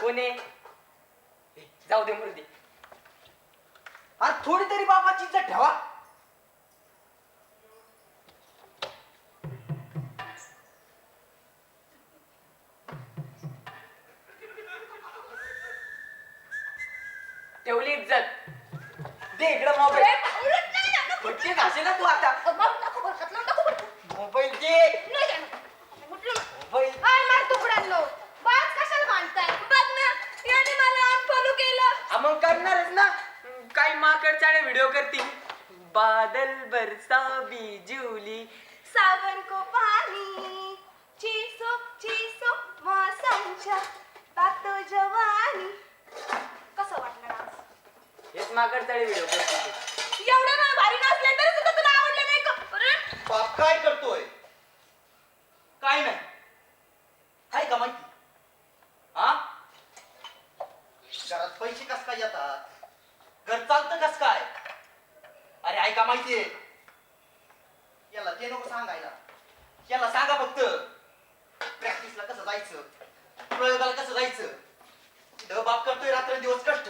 कोण? आहे ए, जाऊ दे मुर्दी अरे थोडी तरी बापाची इज्जत ठेवा. ठेवली इज्जत. दे इकडे मोबाईल घासे ना तू आता मोबाईल दे मोबाईल हा, मग करणारच ना. काही माकडचाळे व्हिडिओ करतील. बादल बरसा बिजुली सावन को पानी चीसो चीसो मौसमच्या तातो जवानी. कसं वाटलं हेच माकडचाळे व्हिडिओ करतील एवढं ना भारी नाचले तरी सुद्धा तुला आवडलं नाही का? अरे! बाप काय करतोय काय पैसे कस काय येतात? घर चालतं कस काय? अरे ऐका माहितीये याला ते नको सांगायला. याला सांगा फक्त. प्रॅक्टिसला कसं जायचं? प्रयोगाला कसं जायचं? इथं बाप करतोय रात्र दिवस कष्ट.